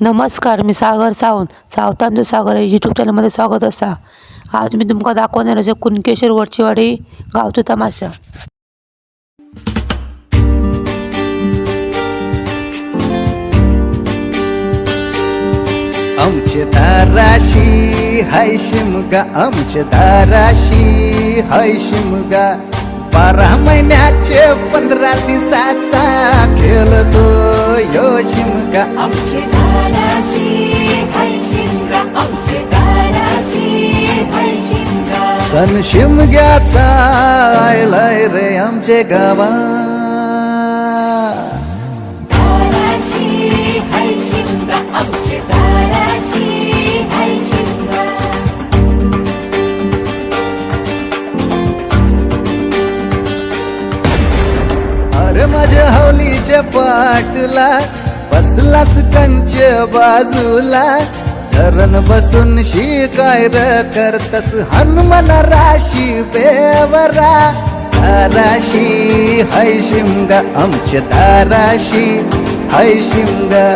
नमस्कार मी सागर सावंत सावतांदू सागर या यूट्यूब चॅनलमध्ये स्वागत असा आज मी तुमका दाखवणार असे कुणकेश्वर वरचीवाडी गावचो तमाशा. आमचे दाराशी हाय शिमगा आमचे दाराशी हाय शिमगा बारा महिन्याचे पंधरा दिवसाचा खेळतो शिमगा. आमचे हाय शिमगा. सण शिमग्याचा आयलाय रे आमचे गावा. दाराशी हाय शिमगा. आमचे अरे माझ्या हवलीच्या पाटला बसलास कंच बाजूला. धरण बसून शिकाय र करतस हनुमान राशी बेवरा. धाराशी हय शिमगा आमच्या धाराशी. हय शिमगा